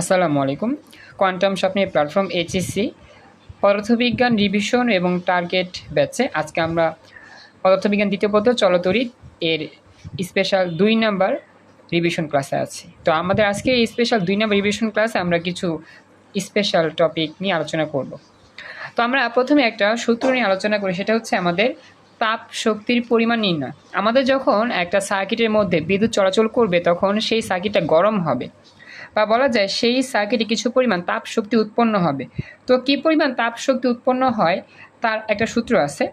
আসসালামু আলাইকুম। কোয়ান্টাম স্বপ্নের প্ল্যাটফর্ম এইচএসসি পদার্থবিজ্ঞান রিভিশন এবং টার্গেট ব্যাচে আজকে আমরা পদার্থবিজ্ঞান দ্বিতীয় পদ্ধতি চলতরিৎ এর স্পেশাল দুই নাম্বার রিভিশন ক্লাসে আছি। তো আমাদের আজকে এই স্পেশাল দুই নাম্বার রিভিশন ক্লাসে আমরা কিছু স্পেশাল টপিক নিয়ে আলোচনা করব। তো আমরা প্রথমে একটা সূত্র নিয়ে আলোচনা করি, সেটা হচ্ছে আমাদের তাপ শক্তির পরিমাণ নির্ণয়। আমাদের যখন একটা সার্কিটের মধ্যে বিদ্যুৎ চলাচল করবে, তখন সেই সার্কিটটা গরম হবে। বা বলা যায় সেই সার্কিটে কিছু পরিমাণ তাপ শক্তি উৎপন্ন হবে। তো কি পরিমাণ তাপ শক্তি উৎপন্ন হয়? তার একটা সূত্র আছে।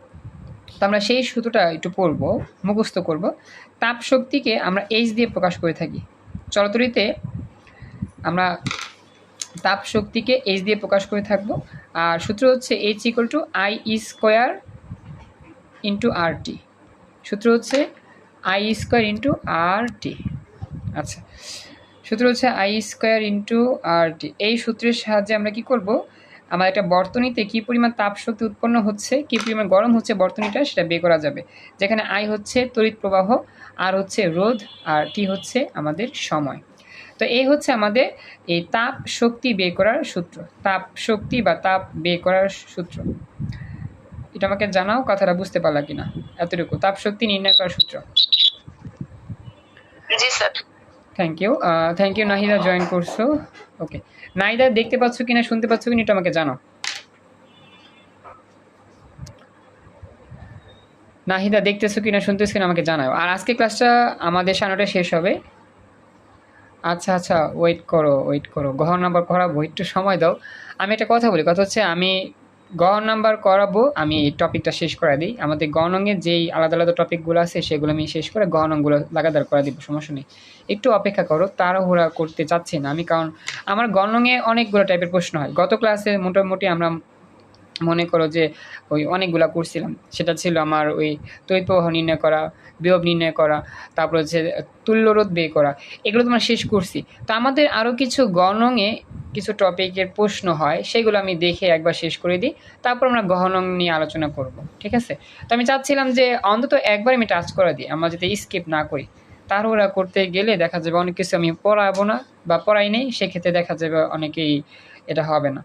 তো আমরা সেই সূত্রটা একটু পড়ব, মুখস্থ করব। তাপ শক্তিকে আমরা এইচ দিয়ে প্রকাশ করে থাকি। চলতরিতে আমরা তাপ শক্তিকে এইচ দিয়ে প্রকাশ করে থাকব। আর সূত্র হচ্ছে H equal to I square into R T সূত্র হচ্ছে I square into R T আচ্ছা। সূত্র হচ্ছে I square into R T এই সূত্রের সাহায্যে আমরা কি করব? আমার একটা বর্তনীতে কী পরিমাণ তাপ শক্তি উৎপন্ন হচ্ছে, কী পরিমাণ গরম হচ্ছে বর্তনীটা সেটা বের করা যাবে। যেখানে আই হচ্ছে তড়িৎ প্রবাহ আর হচ্ছে রোধ, আর টি হচ্ছে আমাদের সময়। তো এই হচ্ছে আমাদের এই তাপ শক্তি বের করার সূত্র। তাপ শক্তি বা তাপ বের করার সূত্র। এটা আমাকে জানাও, কথাটা বুঝতে পারলা কিনা? এতটুকু। তাপ শক্তি নির্ণয় করার সূত্র। Ji, sir. Thank you thank you Nahida join করছ। ওকে নাহিদা দেখতে পাচ্ছ কিনা, শুনতে পাচ্ছ কিনা এটা আমাকে জানো নাহিদা, দেখতেছো কিনা, শুনতেছো কিনা, আমাকে জানাও। আর আজকে ক্লাসটা আমাদের সাড়ে শেষ হবে। আচ্ছা আচ্ছা ওয়েট করো ওয়েট করো। গহর নাম্বার করাবো একটু সময় দাও। আমি একটা কথা বলি, কথা হচ্ছে আমি গহর নাম্বার করাবো, আমি এই টপিকটা শেষ করে দিই। আমাদের গণঙ্গের যেই আলাদা আলাদা টপিকগুলো আছে, সেগুলো আমি শেষ করে গহনংগুলো লাগাতার করে দিব, সমস্যা নেই। একটু অপেক্ষা করো, তাড়াহুড়া করতে চাচ্ছি না আমি, কারণ আমার গণঙ্গে অনেকগুলো টাইপের প্রশ্ন হয়। গত ক্লাসে মোটামুটি আমরা মনে করো যে ওই অনেকগুলা করছিলাম সেটা ছিল আমার ওই তৈত প্রবাহ নির্ণয় করা, বিয়োগ নির্ণয় করা, তারপর হচ্ছে তুল্যরোধ বের করা। এগুলো তোমার শেষ করছি তো আমাদের আরও কিছু গণঙে কিছু টপিকের প্রশ্ন হয়, সেগুলো আমি দেখে একবার শেষ করে দিই। তারপর আমরা গহনং নিয়ে আলোচনা করব, ঠিক আছে? তো আমি চাচ্ছিলাম যে অন্তত একবার আমি টাচ করে দিই, আমরা যাতে স্কিপ না করি। তাড়াহুড়া করতে গেলে দেখা যাবে অনেক কিছু আমি পড়াবো না বা পড়াই নেই, সেক্ষেত্রে দেখা যাবে অনেকেই এটা হবে না।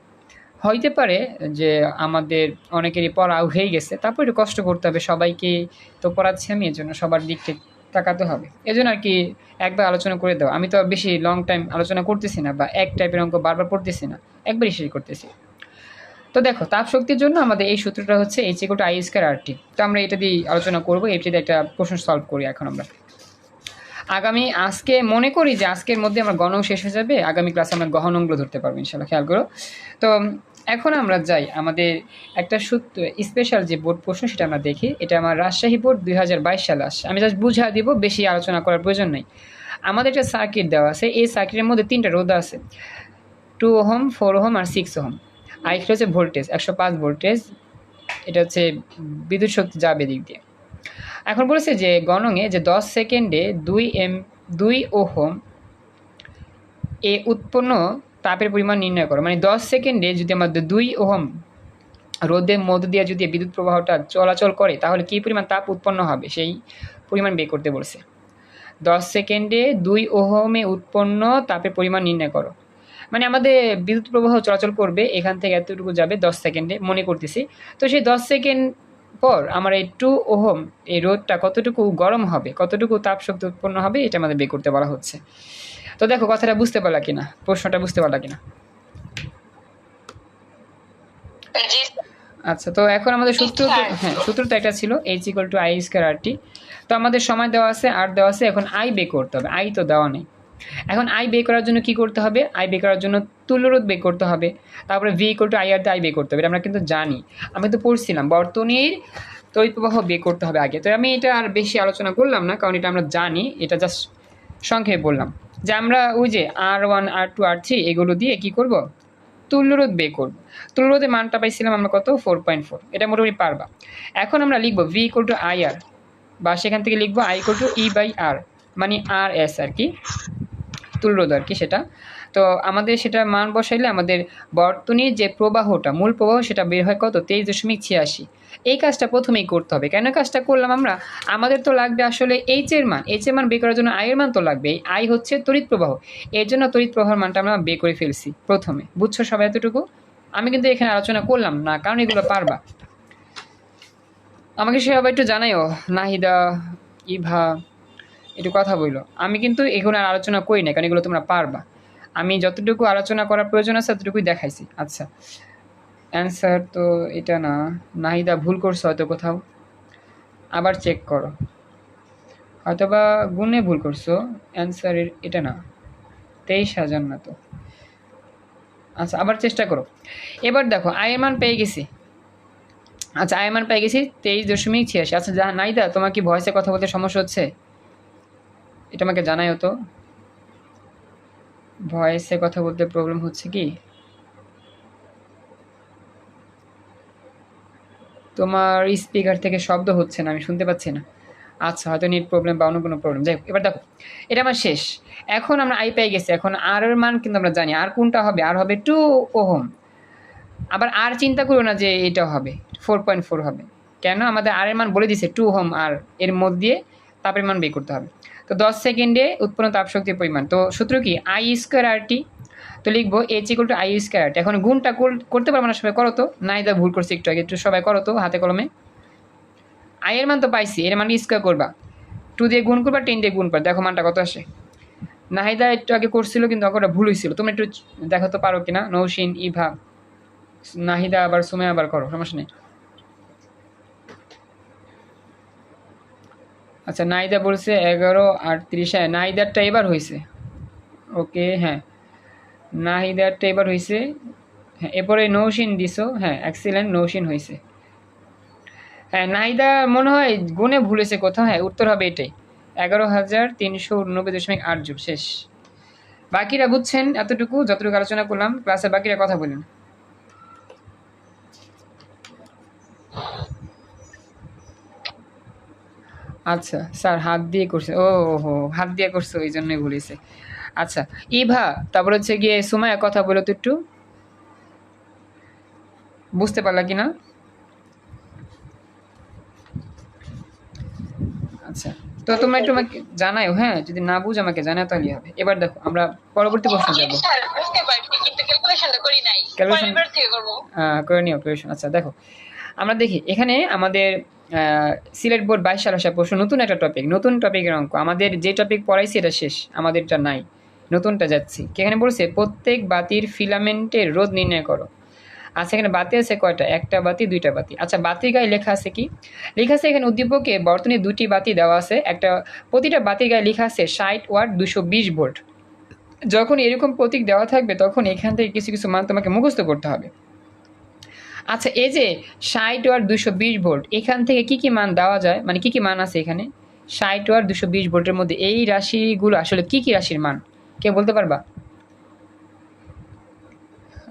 হইতে পারে যে আমাদের অনেকেরই পড়া হয়ে গেছে, তারপর একটু কষ্ট করতে হবে, সবাইকে তো পড়াচ্ছি আমি, এজন্য জন্য সবার দিককে তাকাতে হবে। এজন্য আর কি একবার আলোচনা করে দাও। আমি তো বেশি লং টাইম আলোচনা করতেছি না বা এক টাইপের অঙ্ক বারবার পড়তেছি না, একবারই শেষ করতেছি। তো দেখো, তাপ শক্তির জন্য আমাদের এই সূত্রটা হচ্ছে H equal to I square R T তো আমরা এটা দিয়ে আলোচনা করব এটিতে একটা প্রশ্ন সলভ করি এখন আমরা। আগামী আজকে মনে করি যে আজকের মধ্যে আমার গণং শেষ হয়ে যাবে, আগামী ক্লাসে আমরা গহনংগুলো ধরতে পারব ইনশাল্লাহ খেয়াল করো। তো এখন আমরা যাই আমাদের একটা সূত্র স্পেশাল যে বোর্ড প্রশ্ন সেটা আমরা দেখি। এটা আমার রাজশাহী বোর্ড দুই হাজার বাইশ সালে আসে আমি জাস্ট বুঝা দিব, বেশি আলোচনা করার প্রয়োজন নেই। আমাদের একটা সার্কিট দেওয়া আছে, এই সার্কিটের মধ্যে তিনটা রোদ আছে। টু ওহম ফোর ওহম আর সিক্স ওহম আর এটা হচ্ছে ভোল্টেজ একশো পাঁচ ভোল্টেজ এটা হচ্ছে বিদ্যুৎ শক্তি যাবে দিক দিয়ে। এখন বলেছে যে গণঙে যে দশ সেকেন্ডে দুই এম, দুই ওহম এ উৎপন্ন তাপের পরিমাণ নির্ণয় করো। মানে দশ সেকেন্ডে যদি আমাদের দুই ওহম রোদের মধ্য দিয়ে যদি বিদ্যুৎ প্রবাহটা চলাচল করে, তাহলে কী পরিমাণ তাপ উৎপন্ন হবে? সেই পরিমাণ বের করতে বলছে। দশ সেকেন্ডে দুই ওহমে উৎপন্ন তাপের পরিমাণ নির্ণয় করো। মানে আমাদের বিদ্যুৎ প্রবাহ চলাচল করবে, এখান থেকে এতটুকু যাবে দশ সেকেন্ডে, মনে করতেছি। তো সেই দশ সেকেন্ড পর আমার এই টু ওহম, এই রোদটা কতটুকু গরম হবে, কতটুকু তাপ শক্তি উৎপন্ন হবে, এটা আমাদের বের করতে বলা হচ্ছে। তো দেখো কথাটা বুঝতে পারলা কিনা? প্রশ্নটা বুঝতে পারলা কিনা? আচ্ছা তো এখন আমাদের সূত্র হ্যাঁ সূত্র তো একটা ছিল H equal to I square R T তো আমাদের সময় দেওয়া আছে আর দেওয়া আছে এখন আই বে করতে হবে। আই তো দেওয়া নেই। এখন আই বে করার জন্য কি করতে হবে? আই বে করার জন্য তুল্যরোধ বে করতে হবে। তারপরে V equal to I R I বে করতে হবে এটা আমরা কিন্তু জানি। আমি তো পড়ছিলাম বর্তনীর তড়িৎ প্রবাহ বে করতে হবে আগে। তো আমি এটা আর বেশি আলোচনা করলাম না কারণ এটা আমরা জানি এটা জাস্ট সংক্ষেপে বললাম, যে আমরা ওই যে R one, R two, R three এগুলো দিয়ে কি করব? তুল্যরোধ বে করব। তুল্যরোধের মানটা পাইছিলাম আমরা কত? Four point four. এটা মোটামুটি পারবা। এখন আমরা লিখব V equal to I R বা সেখান থেকে লিখব I equal to E by R মানে আর এস আর কি, তুল্যরোধ আর কি সেটা। তো আমাদের সেটা মান বসাইলে আমাদের বর্তনীর যে প্রবাহটা, মূল প্রবাহ সেটা বের হয় কত? তেইশ দশমিক ছিয়াশি। এই কাজটা প্রথমেই করতে হবে। কেন কাজটা করলাম আমরা? আমাদের তো লাগবে আসলে এইচ এর মান। এইচ এর মান বের করার জন্য আয়ের মান তো লাগবে। এই আই হচ্ছে তড়িৎ প্রবাহ। এর জন্য তড়িৎ প্রবাহের মানটা আমরা বের করে ফেলছি প্রথমে। বুঝছ সবাই এতটুকু? আমি কিন্তু এখানে আলোচনা করলাম না, কারণ এগুলো পারবা। আমাকে সে সেভাবে একটু জানাইও। নাহিদা, ইভা, একটু কথা বলল আমি কিন্তু এগুলো আর আলোচনা করি না কারণ এগুলো তোমরা পারবা। আমি যতটুকু আলোচনা করার প্রয়োজন আছে, ততটুকুই দেখাইছি। আচ্ছা। অ্যান্সার তো এটা না। নাহিদা, ভুল করছ হয়তো কোথাও। আবার চেক করো। হয়তোবা গুণে ভুল করছ। অ্যান্সার এটা না। তেইশ হাজার না তো। আচ্ছা আবার চেষ্টা করো। এবার দেখো আয়ের মান পেয়ে গেছি। আচ্ছা আয়ের মান পেয়ে গেছি তেইশ দশমিক ছিয়াশি। আচ্ছা যা নাইদা তোমার কি ভয়েসে কথা বলতে সমস্যা হচ্ছে? এটা আমাকে জানাইও তো। ভয়েসে কথা বলতে প্রবলেম হচ্ছে কি? তোমার স্পিকার থেকে শব্দ হচ্ছে না, আমি শুনতে পাচ্ছি না। আচ্ছা হয়তো নেট প্রবলেম বা অন্য কোনো প্রবলেম যাই এবার দেখো, এটা আমার শেষ। এখন আমরা আই পেয়ে গেছি। এখন আর এর মান কিন্তু আমরা জানি। আর কোনটা হবে? আর হবে টু ওহম। আবার আর চিন্তা করো না যে এটা হবে। ফোর পয়েন্ট ফোর হবে। কেন? আমাদের আর এর মান বলে দিছে টু হোম আর এর মধ্যে তাপের মান বের করতে হবে। তো দশ সেকেন্ডে উৎপন্ন তাপশক্তির পরিমাণ। তো সূত্র কি? আই স্কোয়ার আর টি তো লিখব H equal to I square R এখন গুণটা করতে পারব না সবাই, করো তো। নাই দা ভুল করছি একটু আগে, একটু সবাই করো তো হাতে কলমে। আই এর মান তো পাইছি, এর মান স্কোয়ার করবা। টু দিয়ে গুণ করবা টেন দিয়ে গুণ করবা। দেখো মানটা কত আসে। নাহিদা একটু আগে করছিল, কিন্তু ওটা ভুল হয়েছিল তুমি একটু দেখো তো পারো কিনা। নৌসিন ইভা, নাহিদা আবার, সুমে আবার করো, সমস্যা নেই। আচ্ছা নাহিদা বলছে এগারো আটত্রিশ। হ্যাঁ নাহিদারটা এবার হয়েছে ওকে হ্যাঁ। নাহিদারটা এবার হয়েছে হ্যাঁ এরপরে নৌসিন দিছো হ্যাঁ এক্সিলেন্ট নৌসিন হয়েছে হ্যাঁ নাহিদা মনে হয় গুণে ভুলেছে কোথাও হ্যাঁ উত্তর হবে এটাই। এগারো হাজার তিনশো উননব্বই দশমিক আট যুগ শেষ। বাকিরা বুঝছেন এতটুকু, যতটুকু আলোচনা করলাম ক্লাসে বাকিরা কথা বলেন। আচ্ছা স্যার হাত দিয়ে করছে, ও হো হাত দিয়ে করছে, ওই জন্যই বলেছে। আচ্ছা ইভা তারপর হচ্ছে গিয়ে সুমায়া কথা বলো তো একটু। বুঝতে পারলা কি না আচ্ছা তো তোমরা একটু আমাকে জানাও হ্যাঁ যদি না বুঝ আমাকে জানাও তাহলে হবে। এবার দেখো আমরা পরবর্তী প্রশ্ন যাব। বুঝতে পারছি কিন্তু ক্যালকুলেশনটা করি নাই। পরের থেকে করব। আহ, করে নিও প্রিপারেশন আচ্ছা দেখো আমরা দেখি এখানে আমাদের আহ, সিলেট বোর্ড বাইশ সাল আসা প্রশ্ন নতুন একটা টপিক নতুন টপিকের অঙ্ক। আমাদের যে টপিক পড়াইছি এটা শেষ আমাদেরটা নাই। নতুনটা যাচ্ছি। এখানে বলছে, প্রত্যেক বাতির ফিলামেন্টের রোধ নির্ণয় করো। আচ্ছা এখানে বাতি আছে কয়টা? একটা বাতি, দুইটা বাতি। আচ্ছা বাতির গায়ে লেখা আছে কি? লেখা আছে এখানে উদ্দীপকে বর্তনী দুটি বাতি দেওয়া আছে। একটা, প্রতিটা বাতির গায়ে লেখা আছে ষাট ওয়াট দুশো বিশ ভোল্ট। যখন এরকম প্রতীক দেওয়া থাকবে, তখন এখান থেকে কিছু কিছু মান তোমাকে মুখস্থ করতে হবে। আচ্ছা এই যে ষাট ওয়ার দুশো বিশ ভোল্ট, এখান থেকে কি কি মান দেওয়া যায়? মানে কি কি মান আছে এখানে? ষাট ওয়ার দুশো বিশ ভোল্টের মধ্যে এই রাশিগুলো আসলে কি কি রাশির মান? কে বলতে পারবা?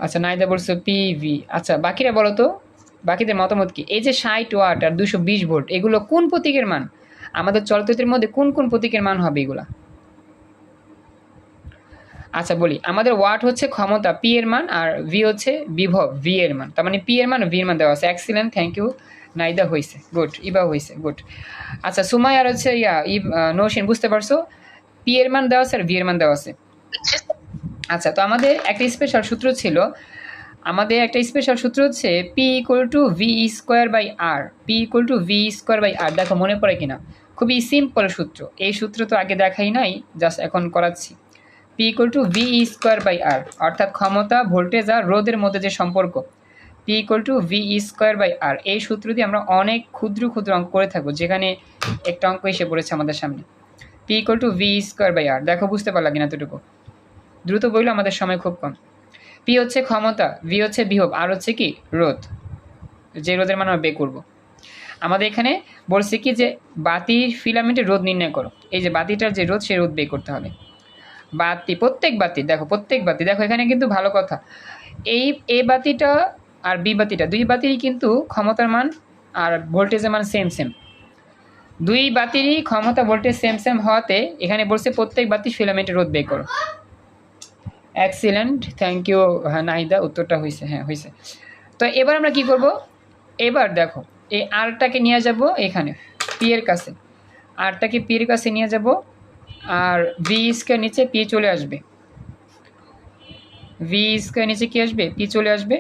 আচ্ছা নাইদা বলছো পিভি আচ্ছা বাকিরা বলো তো, বাকিদের মতামত কি? এই যে ষাট ওয়াট আর দুশো বিশ ভোল্ট, এগুলো কোন প্রতীকের মান? আমাদের চলচ্চিত্রের মধ্যে কোন কোন প্রতীকের মান হবে এগুলা? আচ্ছা বলি, আমাদের ওয়াট হচ্ছে ক্ষমতা, পি এর মান, আর ভি হচ্ছে বিভব ভি এর মান। তার মানে পি এর মান ভি এর মান দেওয়া আছে। এক্সিলেন্ট থ্যাংক ইউ নাইদা হয়েছে গুড ইবা হয়েছে গুড আচ্ছা সুমাই আর হচ্ছে ইয়া ই নৌসিন, বুঝতে পারছ? পি এর মান দেওয়া আছে আর ভি এর মান দেওয়া আছে। আচ্ছা তো আমাদের একটা স্পেশাল সূত্র ছিল। আমাদের একটা স্পেশাল সূত্র হচ্ছে P equal to V square by R P equal to V square by R দেখো, মনে পড়ে কিনা? খুবই সিম্পল সূত্র। এই সূত্র তো আগে দেখাই নাই জাস্ট এখন করাচ্ছি। P equal to V square by R অর্থাৎ ক্ষমতা ভোল্টেজ আর রোধের মধ্যে যে সম্পর্ক। P equal to V square by R এই সূত্র দিয়ে আমরা অনেক ক্ষুদ্র ক্ষুদ্র অঙ্ক করে থাকব, যেখানে একটা অঙ্ক এসে পড়েছে আমাদের সামনে। P equal to V square by R দেখো, বুঝতে পারলা কিনা এতটুকু? দ্রুত বলল আমাদের সময় খুব কম। পি হচ্ছে ক্ষমতা ভি হচ্ছে বিভব আর হচ্ছে কি? রোধ। যে রোধের মান আমরা বে করব। আমাদের এখানে বলছে কি যে, বাতির ফিলামেন্টের রোধ নির্ণয় করো। এই যে বাতিটার যে রোধ সেই রোধ বে করতে হবে। বাতি, প্রত্যেক বাতি, দেখো, প্রত্যেক বাতি। দেখো, এখানে কিন্তু ভালো কথা। এই, এ বাতিটা আর বি বাতিটা, দুই বাতিরই কিন্তু ক্ষমতার মান আর ভোল্টেজের মান সেম সেম দুই বাতিরই ক্ষমতা ভোল্টেজ সেম সেম হওয়াতে এখানে বলছে প্রত্যেক বাতি ফিলামেন্টের রোধ বের করো। এক্সিলেন্ট থ্যাংক ইউ হ্যাঁ নাহিদা, উত্তরটা হয়েছে হ্যাঁ হয়েছে তো এবার আমরা কি করব? এবার দেখো, এই আরটাকে নিয়ে যাব এখানে পি এর কাছে। আরটাকে পি এর কাছে নিয়ে যাব, আর ভি স্কোয়ার নিচে পি চলে আসবে। ভি স্কোয়ার নিচে কি আসবে? পি চলে আসবে।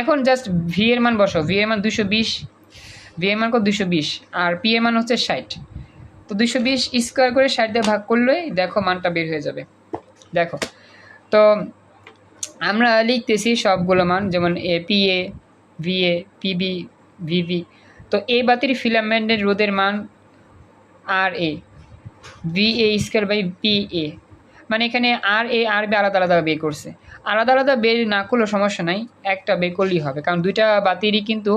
এখন জাস্ট ভি এর মান বসো ভি এর মান দুশো বিশ। ভি এর মান কত? দুশো বিশ। আর পি এর মান হচ্ছে ষাট। তো দুশো বিশ স্কোয়ার করে ষাট দিয়ে ভাগ করলেই দেখো মানটা বের হয়ে যাবে। দেখো। তো আমরা লিখতেছি সবগুলো মান, যেমন A P A V A PB VV তো এ বাতির ফিলামেন্টের রোদের মান R A V A square by P A মানে এখানে আর এ আর বি আলাদা আলাদা বের করছে। আলাদা আলাদা বের না করলেও সমস্যা নাই একটা বের করলেই হবে। কারণ দুইটা বাতিরই কিন্তু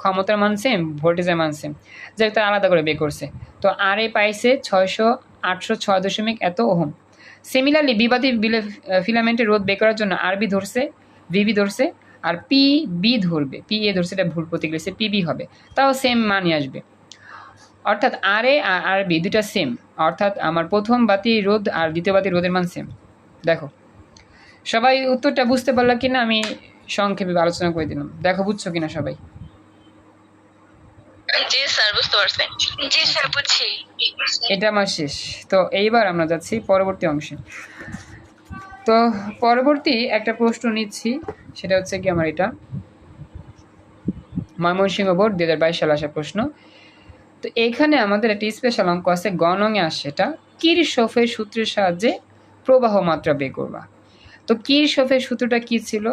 ক্ষমতার মান সেম ভোল্টেজের মান সেম হোক, তারা আলাদা করে বের করছে। তো আর এ পাইছে ছয়শো আটশো ছয় দশমিক এত ওহম। সিমিলারলি বিবাদী ফিলামেন্টের রোধ বের করার জন্য আর বি ধরছে ভিবি ধরছে আর পি বি ধরবে। পি এ ধরছে এটা ভুল প্রতীক রয়েছে পিবি হবে। তাও সেম মানই আসবে। অর্থাৎ আর এ আর বি দুটা সেম অর্থাৎ আমার প্রথম বাতি রোধ আর দ্বিতীয় বাতি রোধের মান সেম দেখো। সবাই উত্তরটা বুঝতে পারল কিনা আমি সংক্ষেপে আলোচনা করে দিলাম। দেখো বুঝছ কিনা সবাই? জি স্যার বুঝতে পারছি। জি স্যার বুঝছি। এটা আমার শেষ। তো এইবার আমরা যাচ্ছি পরবর্তী অংশে। তো পরবর্তী একটা প্রশ্ন নিচ্ছি সেটা হচ্ছে কি আমার এটা? ময়মনসিংহ বোর্ড দু হাজার বাইশ সালে আসা প্রশ্ন। তো এখানে আমাদের একটা স্পেশাল অঙ্ক আছে গণঙে আসে এটা। কিরশফের সূত্রের সাহায্যে প্রবাহ মাত্রা বের করবা। তো কিরশফের সূত্রটা কি ছিল?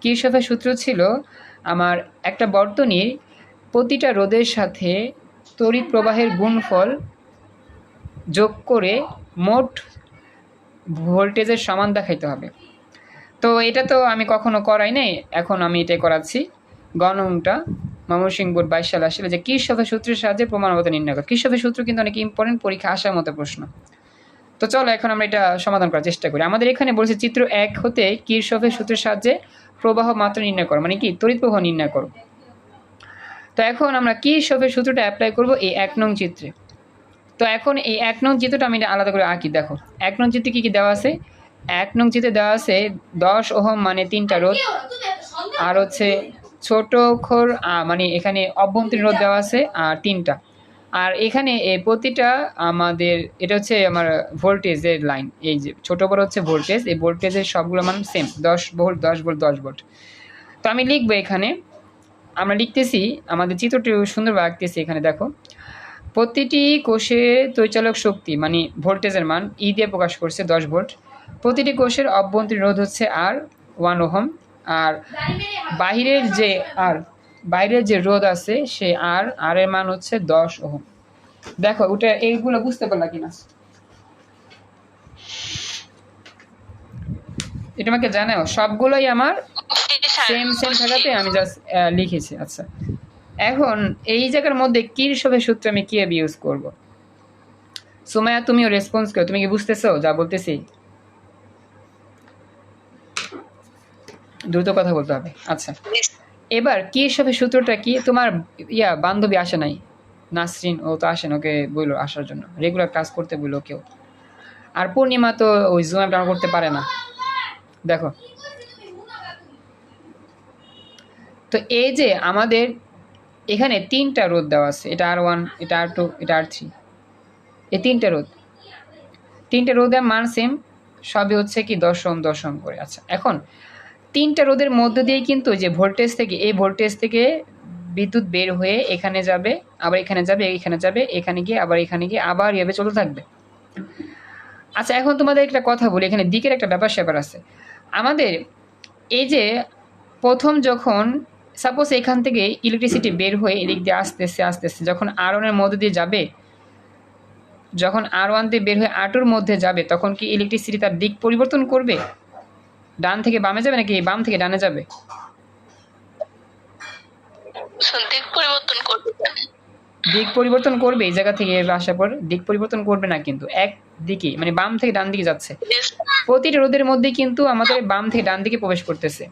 কিরশফের সূত্র ছিল, আমার একটা বর্তনীর প্রতিটা রোদের সাথে তড়িৎ প্রবাহের গুণফল যোগ করে মোট ভোল্টেজের সমান দেখাইতে হবে। তো এটা তো আমি কখনো করাই নাই, এখন আমি এটাই করাচ্ছি। গণংটা ময়মনসিংহ বোর্ড বাইশ সালে আসলে যে কৃষকের সূত্রের সাহায্যে প্রমাণবত নির্ণয় করে। কৃষকের সূত্র কিন্তু অনেক ইম্পর্টেন্ট পরীক্ষা আসার মতো প্রশ্ন। তো চলো এখন আমরা এটা সমাধান করার চেষ্টা করি। আমাদের এখানে বলছে চিত্র এক হতে কৃষকের সূত্রের সাহায্যে প্রবাহ মাত্রা নির্ণয় করো মানে কি? তড়িৎ প্রবাহ নির্ণয় করো। তো এখন আমরা কি সবের সূত্রটা অ্যাপ্লাই করব এই এক নং চিত্রে। তো এখন এই এক নং চিত্রটা আমি এটা আলাদা করে আঁকি, দেখো। এক নং চিত্রে কী কী দেওয়া আছে? এক নং চিত্রে দেওয়া আছে দশ ওহম মানে তিনটা রোধ, আর হচ্ছে ছোট অক্ষর মানে এখানে অভ্যন্তরীণ রোধ দেওয়া আছে, আর তিনটা। আর এখানে এই প্রতিটা আমাদের, এটা হচ্ছে আমার ভোল্টেজের লাইন এই যে, ছোট বড় হচ্ছে ভোল্টেজ এই ভোল্টেজের সবগুলো মান সেম দশ ভোল্ট দশ ভোল্ট দশ ভোল্ট তো আমি লিখব এখানে, আমরা লিখতেছি, আমাদের চিত্রটি সুন্দরভাবে আঁকতেছি এখানে, দেখো। প্রতিটি কোষে তৈচালক শক্তি মানে ভোল্টেজের মান ই দিয়ে প্রকাশ করছে দশ ভোল্ট প্রতিটি কোষের অভ্যন্তরীণ রোধ হচ্ছে আর ওয়ান ওহম আর বাহিরের যে আর বাইরের যে রোধ আছে, সে আর আর এর মান হচ্ছে দশ ওহম। দেখো, ওটা এইগুলো বুঝতে পারলা কিনা? এটা আমাকে জানাও, সবগুলোই আমার সেম সেম আমি জাস্ট লিখেছি। আচ্ছা। এখন এই জায়গার মধ্যে কিরসবের সূত্র আমি কীভাবে ইউজ করব? সুমায়া তুমিও রেসপন্স করো। তুমি কি বুঝতেছো যা বলতেছি? দ্রুত কথা বলতে হবে। আচ্ছা। এবার কিরসবের সূত্রটা কি? তোমার ইয়া, বান্ধবী আসে নাই। নাসরিন, ও তো আসেন ওকে বলল আসার জন্য। রেগুলার ক্লাস করতে বলল কেউ। আর পূর্ণিমা তো ওই জুম অ্যাপ করতে পারে না। দেখো। তো এই যে আমাদের এখানে তিনটা রোদ দেওয়া আছে। এটা আর ওয়ান এটা আর টু এটা আর থ্রি এই তিনটা রোদ। তিনটা রোদের মান সেম সবই হচ্ছে কি দশম দশম করে। আচ্ছা এখন তিনটা রোদের মধ্য দিয়ে কিন্তু যে ভোল্টেজ থেকে, এই ভোল্টেজ থেকে বিদ্যুৎ বের হয়ে এখানে যাবে, আবার এখানে যাবে এখানে যাবে, এখানে গিয়ে আবার এখানে গিয়ে আবার এভাবে চলতে থাকবে। আচ্ছা এখন তোমাদের একটা কথা বলি, এখানে দিকের একটা ব্যাপার স্যাপার আছে। আমাদের এই যে প্রথম যখন সাপোজ এখান থেকে ইলেকট্রিসিটি বের হয়ে এদিক দিয়ে আসতেছে আসতেছে যখন আর ওয়ানের মধ্যে দিয়ে যাবে, যখন আর ওয়ান দিয়ে বের হয়ে আটুর মধ্যে যাবে, তখন কি ইলেকট্রিসিটি তার দিক পরিবর্তন করবে? ডান থেকে বামে যাবে নাকি বাম থেকে ডানে যাবে? দিক পরিবর্তন করবে দিক পরিবর্তন করবে এই জায়গা থেকে আসার পর দিক পরিবর্তন করবে না কিন্তু এক দিকে মানে বাম থেকে ডান দিকে যাচ্ছে। প্রতিটা রোদের মধ্যে কিন্তু আমাদের বাম থেকে ডান দিকে প্রবেশ করতেছে।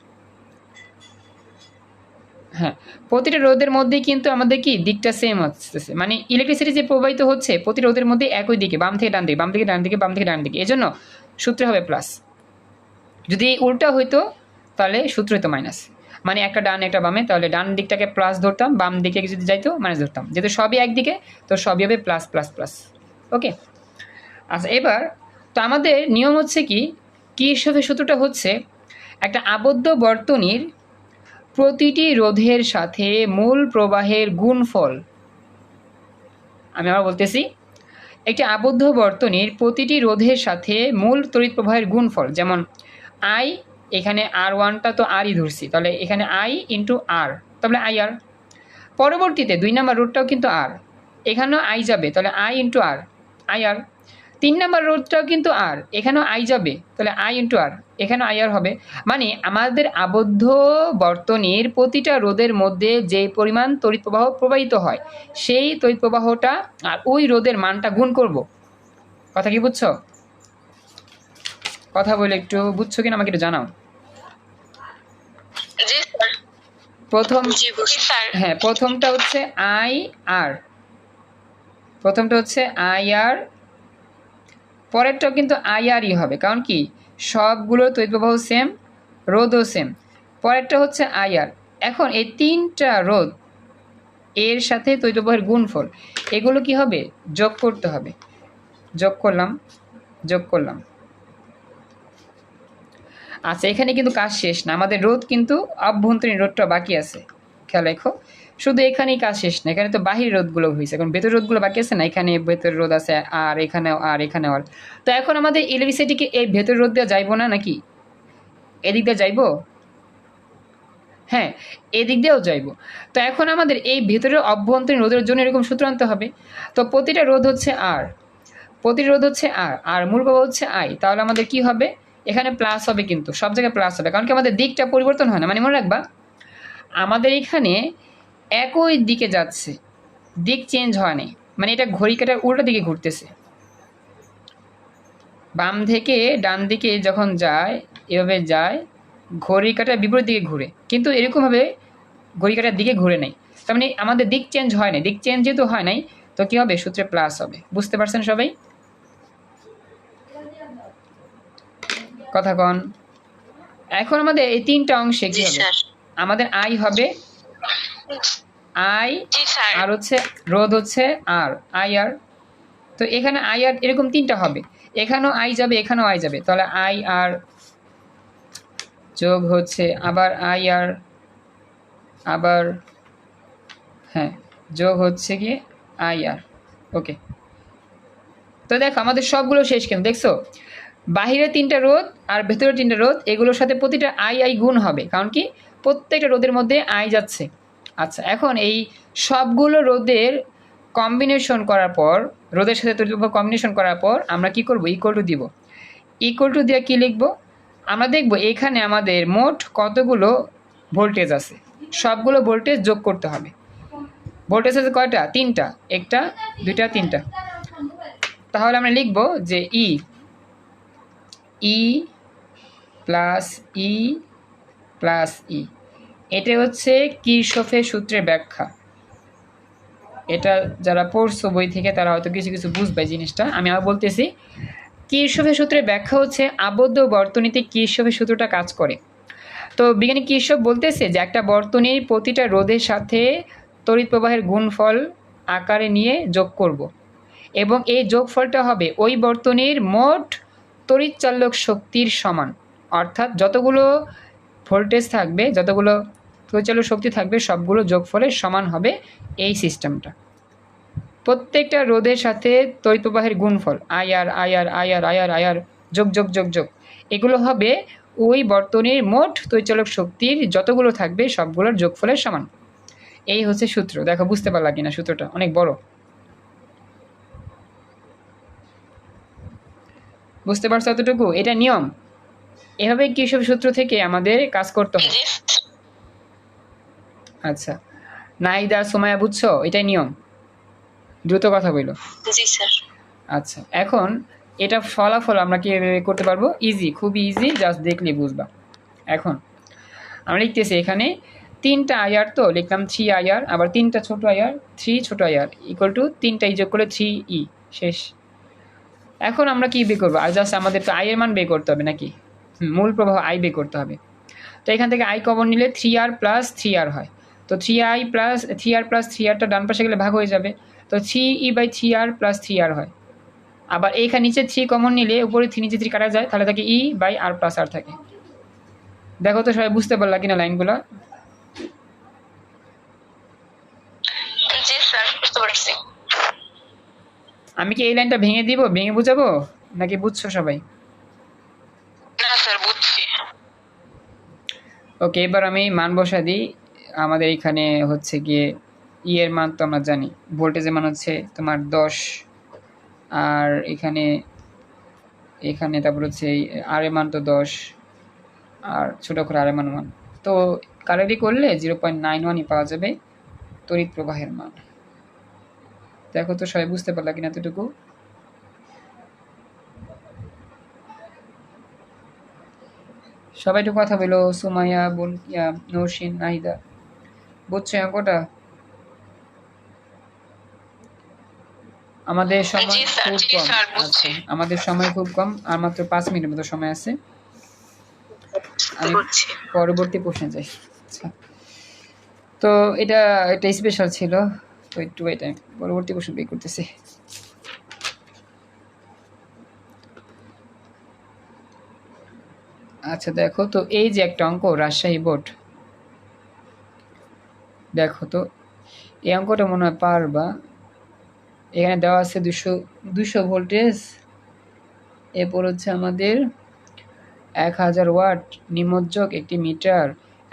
হ্যাঁ প্রতিটা রোদের মধ্যে কিন্তু আমাদের কি দিকটা সেম হচ্ছে মানে ইলেকট্রিসিটি যে প্রবাহিত হচ্ছে প্রতি রোদের মধ্যে একই দিকে বাম থেকে ডান দিকে বাম থেকে ডান দিকে বাম থেকে ডান দিকে। এজন্য সূত্রে হবে প্লাস যদি উল্টা হইতো, তাহলে সূত্র হইতো মাইনাস মানে একটা ডান, একটা বামে, তাহলে ডান দিকটাকে প্লাস ধরতাম, বাম দিকে যদি যাইতো মাইনাস ধরতাম। যেহেতু সবই একদিকে তো সবই হবে প্লাস প্লাস প্লাস ওকে আচ্ছা এবার, তো আমাদের নিয়ম হচ্ছে কি কি হিসাবে সূত্রটা হচ্ছে, একটা আবদ্ধ বর্তনীর প্রতিটি রোধের সাথে মূল প্রবাহের গুণফল। আমি আবার বলতেছি, একটি আবদ্ধ বর্তনীর প্রতিটি রোধের সাথে মূল তড়িৎ প্রবাহের গুণফল, যেমন আই এখানে আর ওয়ানটা তো আরই ধরছি। তাহলে এখানে আই ইন্টু আর তাহলে আই আর পরবর্তীতে দুই নাম্বার রোডটাও কিন্তু আর এখানেও আই যাবে, তাহলে I into R I R তিন নাম্বার রোডটাও কিন্তু আর এখানেও আই যাবে, তাহলে আই ইন্টু আর এখানেও আই আর হবে। মানে আমাদের আবদ্ধ বর্তনীর প্রতিটা রোদের মধ্যে যে পরিমাণ তড়িৎ প্রবাহ প্রবাহিত হয়, সেই তড়িৎ প্রবাহটা আর ওই রোদের মানটা গুণ করব। কথা কি বুঝছ? কথা বলে একটু বুঝছ কিনা আমাকে একটু জানাও। প্রথম হ্যাঁ প্রথমটা হচ্ছে আই আর। প্রথমটা হচ্ছে আই আর। পরেরটাও কিন্তু আই আরই হবে কারণ কি? সবগুলো প্রবাহ সেম রোদও সেম পরেরটা হচ্ছে আই আর। এখন এই তিনটা রোদ এর সাথে তড়িৎ প্রবাহের গুণফল এগুলো কি হবে? যোগ করতে হবে। যোগ করলাম যোগ করলাম। আচ্ছা এখানে কিন্তু কাজ শেষ না। আমাদের রোদ কিন্তু অভ্যন্তরীণ রোদটা বাকি আছে। খেয়াল রেখো। শুধু এখানেই কাজ শেষ না, এখানে তো বাহির রোদগুলো হয়েছে। এখন ভেতর রোদগুলো বাকি আছে না? এখানে ভেতর রোদ আছে, আর এখানেও আর এখানেও, আর। তো এখন আমাদের ইলেকট্রিসিটিকে এই ভেতর রোদ দেওয়া যাইবো না নাকি? এদিক দিয়ে যাইবো? হ্যাঁ এদিক দিয়েও যাইবো। তো এখন আমাদের এই ভেতরের অভ্যন্তরীণ রোদের জন্য এরকম সূত্র আনতে হবে। তো প্রতিটা রোদ হচ্ছে আর প্রতিটা রোদ হচ্ছে আর আর মূল প্রবাহ হচ্ছে আই তাহলে আমাদের কি হবে? এখানে প্লাস হবে কিন্তু, সব জায়গায় প্লাস হবে। কারণ কি আমাদের দিকটা পরিবর্তন হয় না? মানে মনে রাখবা, আমাদের এখানে একই দিকে যাচ্ছে, দিক চেঞ্জ হয় নাই। মানে এটা ঘড়ি কাটার উল্টো দিকে ঘুরতেছে। বাম থেকে ডান দিকে যখন যায়, এভাবে যায় ঘড়ি কাটার বিপরীত দিকে ঘুরে। কিন্তু এরকমভাবে ঘড়ি কাটার দিকে ঘুরে নেই। তার মানে আমাদের দিক চেঞ্জ হয় নাই। দিক চেঞ্জ যেহেতু হয় নাই, তো কী হবে? সূত্রে প্লাস হবে। বুঝতে পারছেন সবাই? কথা কন। এখন আমাদের এই তিনটা অংশে কি হবে? আমাদের আই হবে। আই আর হচ্ছে রোদ হচ্ছে আর আই আর। তো এখানে আই আর এরকম তিনটা হবে। এখানেও আই যাবে এখানেও আই যাবে। তাহলে আই আর যোগ হচ্ছে আবার আই আর আবার হ্যাঁ যোগ হচ্ছে কি আই আর। ওকে। তো দেখো আমাদের সবগুলো শেষ কেন? দেখছ? বাহিরে তিনটা রোদ আর ভেতরে তিনটা রোদ এগুলোর সাথে প্রতিটা আই আই গুণ হবে। কারণ কি? প্রত্যেকটা রোদের মধ্যে আই যাচ্ছে। আচ্ছা এখন এই সবগুলো রোদের কম্বিনেশন করার পর রোদের সাথে কম্বিনেশন করার পর আমরা কি করব? ইকুয়াল টু দিব। ইকুয়াল টু দিয়ে কী লিখব? আমরা দেখব এখানে আমাদের মোট কতগুলো ভোল্টেজ আছে। সবগুলো ভোল্টেজ যোগ করতে হবে। ভোল্টেজ আছে কয়টা? তিনটা। একটা, দুইটা, তিনটা। তাহলে আমরা লিখব যে ই ই প্লাস ই প্লাস ই এটা হচ্ছে কিরশফের সূত্রের ব্যাখ্যা। এটা যারা পড়ছো, বই থেকে, তারা হয়তো কিছু কিছু বুঝবে জিনিসটা। আমি আবার বলতেছি, কিরশফের সূত্রের ব্যাখ্যা হচ্ছে, আবদ্ধ বর্তনীতে কিরশফের সূত্রটা কাজ করে। তো বিজ্ঞানী কিরশফ বলতেছে যে, একটা বর্তনীর প্রতিটা রোধের সাথে তড়িৎ প্রবাহের গুণফল আকারে নিয়ে যোগ করব। এবং এই যোগফলটা হবে ওই বর্তনীর মোট তড়িৎচালক শক্তির সমান। অর্থাৎ যতগুলো ভোল্টেজ থাকবে, যতগুলো তড়িৎচালক শক্তি থাকবে, সবগুলো যোগফলের সমান হবে এই সিস্টেমটা প্রত্যেকটা রোধের সাথে তড়িৎ প্রবাহের গুণফল IR IR IR IR IR যোগ যোগ যোগ যোগ, এগুলো হবে ওই বর্তনীর মোট তৈচালক শক্তির যতগুলো থাকবে, সবগুলোর যোগফলের সমান। এই হচ্ছে সূত্র। দেখো, বুঝতে পারলা কিনা সূত্রটা? অনেক বড়। বুঝতে পারছ এতটুকু? এটা নিয়ম। এভাবে কৃষক সূত্র থেকে আমাদের কাজ করতে হয়? জি আচ্ছা। নাইদা সোমায়া বুঝছ? এটাই নিয়ম। দ্রুত কথা বইলো জি স্যার। আচ্ছা। এখন এটা ফলাফল আমরা কি করতে পারব? ইজি খুবই ইজি জাস্ট দেখলে বুঝবা। এখন আমরা লিখতেছি এখানে তিনটা আয়ার তো লিখলাম থ্রি আয়ার আবার তিনটা ছোট আয়ার থ্রি ছোট আয়ার ইকুয়াল টু তিনটা যোগ করলে থ্রি ই শেষ। এখন আমরা কি বের করব? আর জাস্ট আমাদের তো আয়ের মান বের করতে হবে নাকি? মূল প্রবাহ আই বের করতে হবে। তো এখান থেকে আই কমন নিলে three R plus three R হয়। তো three I plus three R plus three আরটা ডান পাশে গেলে ভাগ হয়ে যাবে। তো three E by three R plus three R হয়। আবার এইখানে নিচে থ্রি কমন নিলে উপরে থ্রি নিচে থ্রি কাটা যায়, তাহলে থাকে ই বাই আর প্লাস আর থাকে। দেখো তো সবাই বুঝতে পারলা কিনা লাইনগুলো জি স্যার বুঝতে পারছি আমি কি এই লাইনটা ভেঙে দিব ভেঙে বুঝাবো? নাকি বুঝছ সবাই? না স্যার বুঝছি। ওকে এবার আমি মান বসা দিই। আমাদের এখানে হচ্ছে গিয়ে ই এর মান তো আমরা জানি। ভোল্টেজের মান হচ্ছে তোমার দশ। আর এখানে এখানে তারপর হচ্ছে আর এর মান তো দশ। আর ছোটো করে আর এর মান মান তো কারেন্টই করলে জিরো পয়েন্ট নাইন ওয়ানই পাওয়া যাবে তড়িৎ প্রবাহের মান। দেখো তো সবাই বুঝতে পারলা কিনা এতটুকু? সবাই একটু কথা বলো সুমাইয়া বোন নৌসিন নাহিদা। বুঝছ অঙ্কটা? আমাদের সময় খুব কম। আমাদের সময় খুব কম আর মাত্র পাঁচ মিনিটের মতো সময় আছে। আমি পরবর্তী প্রশ্নে যাই। আচ্ছা। তো এটা একটা স্পেশাল ছিল। তো একটু এটা পরবর্তী প্রশ্ন বের করতেছি আচ্ছা দেখো তো এই যে একটা অঙ্ক রাজশাহী বোর্ড দেখো তো এই অঙ্কটা মনে হয় পারবা এখানে দেওয়া আছে দুশো দুশো ভোল্টেজ এরপর হচ্ছে আমাদের এক হাজার ওয়াট নিমজ্জক একটি মিটার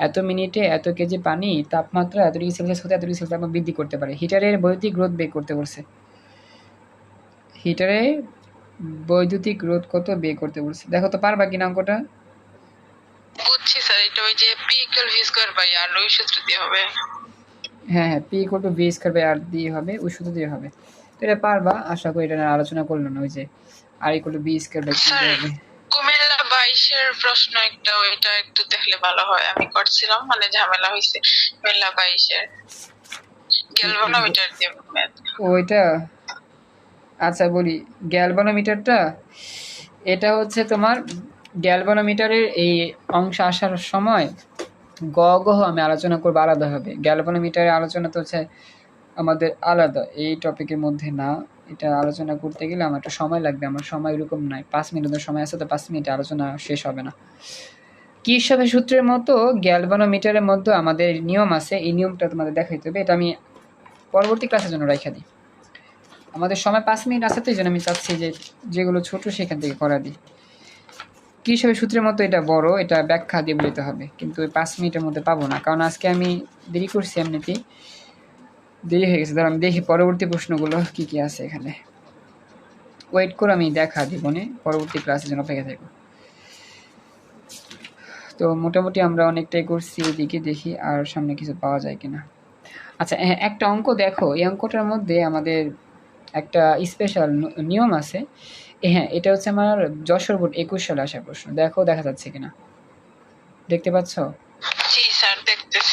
এত মিনিটে এত কেজি পানি তাপমাত্রা এত ডিগ্রি সেলসিয়াস হতে এত ডিগ্রি সেলসিয়াস বৃদ্ধি করতে পারে। হিটারের বৈদ্যুতিক রোধ বের করতে বলছে। হিটারে বৈদ্যুতিক রোধ কত বের করতে বলছে? দেখো তো পারবা কিনা অঙ্কটা? বুঝছি স্যার এটা ওই যে P equal V square by R ওই সূত্র দিয়ে হবে। হ্যাঁ হ্যাঁ P equal to V square by R দিয়ে হবে ওই সূত্র দিয়ে হবে। তো এটা পারবা আশা করি এটা আলোচনা করল না ওই যে R equal to B square by হবে কুমিল্লা বাইশের প্রশ্ন একটা, ওইটা একটু দেখলে ভালো হয়। আমি করছিলাম মানে ঝামেলা হয়েছে কুমিল্লা বাইশের। গ্যালভানোমিটার ওইটা? আচ্ছা বলি। গ্যালভানোমিটারটা এটা হচ্ছে তোমার গ্যালভানোমিটারের এই অংশ আসার সময় গ গহ আমি আলোচনা করব আলাদাভাবে। গ্যালভানোমিটারের আলোচনা তো হচ্ছে আমাদের আলাদা। এই টপিকের মধ্যে না। এটা আলোচনা করতে গেলে আমার একটা সময় লাগবে। আমার সময় এরকম নাই। পাঁচ মিনিটের সময় আছে তো পাঁচ মিনিটে আলোচনা শেষ হবে না। কিসবের সূত্রের মতো গ্যালভানোমিটারের মধ্যে আমাদের নিয়ম আছে। এই নিয়মটা তোমাদের দেখাইতে হবে। এটা আমি পরবর্তী ক্লাসের জন্য রেখা দিই। আমাদের সময় পাঁচ মিনিট আছে তো, এই জন্য আমি চাচ্ছি যে যেগুলো ছোট সেখান থেকে করা দিই। হিসাবে সূত্রের মতো এটা বড়, এটা ব্যাখ্যা দিয়ে বলতে হবে। কিন্তু ওই পাঁচ মিনিটের মধ্যে পাবো না। কারণ আজকে আমি দেরি করছি এমনিতেই। দেরি হয়ে গেছে ধর আমি দেখি পরবর্তী প্রশ্নগুলো কি কি আছে এখানে। ওয়েট করে আমি দেখা জীবনে পরবর্তী ক্লাসের জন্য অপেক্ষা থাকব। তো মোটামুটি আমরা অনেকটাই করছি এদিকে দেখি আর সামনে কিছু পাওয়া যায় কিনা। আচ্ছা হ্যাঁ একটা অঙ্ক দেখো এই অঙ্কটার মধ্যে আমাদের একটা স্পেশাল নিয়ম আছে। হ্যাঁ এটা হচ্ছে আমার যশোর বোর্ড একুশ সালে আসা প্রশ্ন দেখো দেখা যাচ্ছে কিনা। দেখতে পাচ্ছ?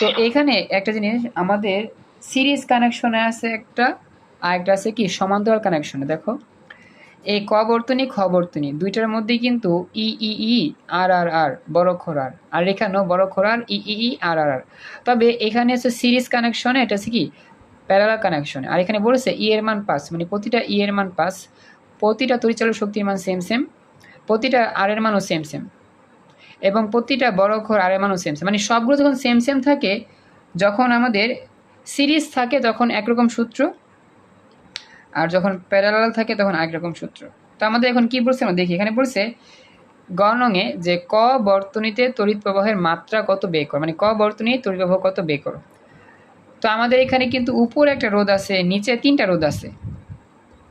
তো এখানে একটা জিনিস আমাদের সিরিজ কানেকশনে আছে একটা আর একটা আছে কি? সমান্তরাল কানেকশনে দেখো। এই ক বর্তনী, খ বর্তনী, দুইটার মধ্যে কিন্তু ই ই ই, আর আর আর, বড় খোরার আর। এখানেও বড় খোরার ই ই ই, আর আর আর। তবে এখানে আছে সিরিজ কানেকশনে এটা হচ্ছে কি? প্যারালাল কানেকশনে আর এখানে বলেছে ই এর মান পাস মানে প্রতিটা ই এর মান পাস প্রতিটা তরিচালক শক্তির মান সেম সেম প্রতিটা আর এর মানও সেম সেম এবং প্রতিটা বড় ঘর আর এর মানও সেম সেম মানে সবগুলো যখন সেম সেম থাকে, যখন আমাদের সিরিজ থাকে তখন একরকম সূত্র, আর যখন প্যারালাল থাকে তখন একরকম সূত্র। তো আমাদের এখন কি বলছে আমরা দেখি। এখানে বলছে গণঙে যে ক বর্তনীতে তড়িৎ প্রবাহের মাত্রা কত বের করো মানে ক বর্তনী তড়িৎ প্রবাহ কত বের করো। তো আমাদের এখানে কিন্তু উপরে একটা রোদ আছে, নিচে তিনটা রোদ আছে।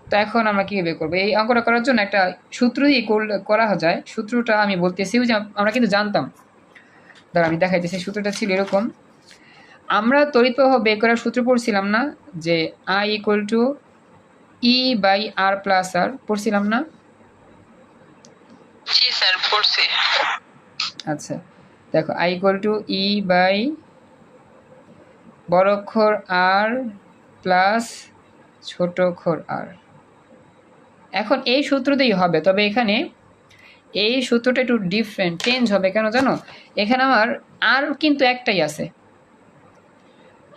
তো এখন আমরা কী বের করব? এই অঙ্কটা করার জন্য একটা সূত্র দিয়ে করা যায়। সূত্রটা আমি বলতেছি যে আমরা কিন্তু জানতাম। ধর আমি দেখাইতেছি সূত্রটা ছিল এরকম। আমরা তড়িৎ প্রবাহ বের করার সূত্র পড়ছিলাম না যে I equal to E by R plus R পড়ছিলাম না? জি স্যার পড়ছি। আচ্ছা দেখো I equal to E by বড় অক্ষর আর প্লাস ছোট অক্ষর আর এখন এই সূত্র দিয়েই হবে তবে এখানে এই সূত্রটা একটু ডিফারেন্ট চেঞ্জ হবে কেন জানো? এখানে আমার আর কিন্তু একটাই আছে।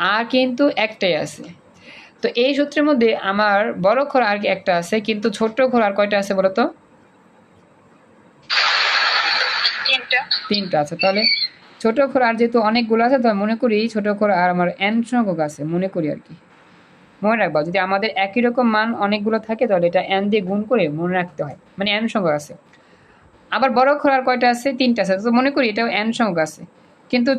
আর কিন্তু একটাই আছে। তো এই সূত্রের মধ্যে আমার বড় অক্ষর আর একটা আছে কিন্তু ছোট অক্ষর আর কয়টা আছে বলো তো তিনটা আছে। তাহলে ছোট অক্ষর আর যেহেতু অনেকগুলো আছে তো মনে করি ছোট অক্ষর আর আমার এন সংখ্যক আছে মনে করি আর কি। মনে রাখবা যদি আমাদের একই রকম মান অনেকগুলো থাকে তাহলে এটা এন দিয়ে গুণ করে মনে রাখতে হয়। মানে এন সংখ্যক আছে। আবার বড় অক্ষর আর কয়টা আছে? তিনটা আছে। তো মনে করি এটাও এন সংখ্যক আছে। কিন্তু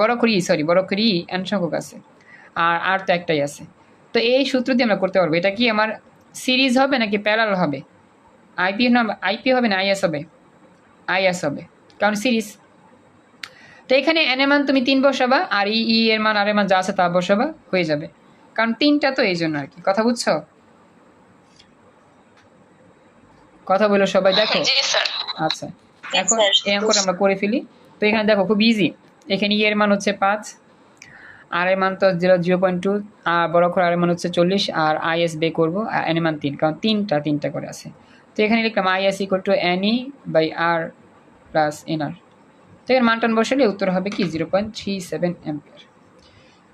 বড় ই সরি বড় ই এন সংখ্যক আছে। আর আর তো একটাই আছে। তো এই সূত্র দিয়ে আমরা করতে পারব। এটা কি আমার সিরিজ হবে নাকি প্যারাল হবে? আইপি না আইপি হবে না আইএস হবে? আইএস হবে কারণ সিরিজ। তো এখানে এন এর মান তুমি তিন বসাবা আর ই ই এর মান আর এর মান যা আছে তা বসাবা হয়ে যাবে। কারণ তিনটা তো এই জন্য আর কি। কথা বুঝছ? কথা বলো সবাই দেখো। আচ্ছা। এখন এই অঙ্কটা আমরা করে ফেলি। তো এখানে দেখো, খুব ইজি এখানে ই এর মান হচ্ছে পাঁচ আর এর মান তো zero zero point two R বড় অক্ষর আর এর মান হচ্ছে চল্লিশ, আর আইএস বে করব, আর এন মান তিন, কারণ তিনটা তিনটা করে আছে। তো এখানে লিখলাম IS equal to N E by R plus N R তো এর মানটান বসালে উত্তর হবে কি? Zero point three seven ampere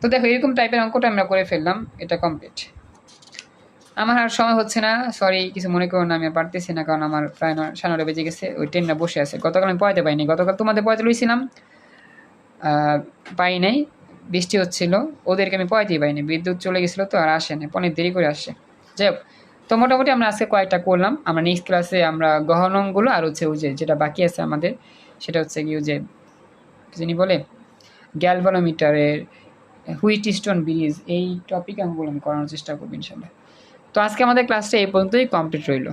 তো দেখো, এরকম টাইপের অঙ্কটা আমরা করে ফেললাম, এটা কমপ্লিট আমার আর সময় হচ্ছে না। সরি কিছু মনে করো না, আমি আর পারতেছি না, কারণ আমার প্রায় সাড়ে বেজে গেছে। ওই ট্রেনটা বসে আছে। গতকাল আমি পড়াতে পাইনি গতকাল তোমাদের পড়াতে লইছিলাম। পাই নাই। বৃষ্টি হচ্ছিল। ওদেরকে আমি পড়াতেই পাইনি বিদ্যুৎ চলে গেছিল তো, আর আসে না অনেক দেরি করে আসে যাই হোক, তো মোটামুটি আমরা আজকে কয়েকটা করলাম। আমরা নেক্সট ক্লাসে আমরা গহনগুলো আর হচ্ছে ওই যে যেটা বাকি আছে আমাদের, সেটা হচ্ছে কি যে যিনি বলে গ্যালভানোমিটারের হুইট স্টোন ব্রিজ এই টপিক আমগুলো আমি করানোর চেষ্টা করব ইনশাল্লাহ। তো আজকে আমাদের ক্লাসটা এই পর্যন্তই কমপ্লিট রইল।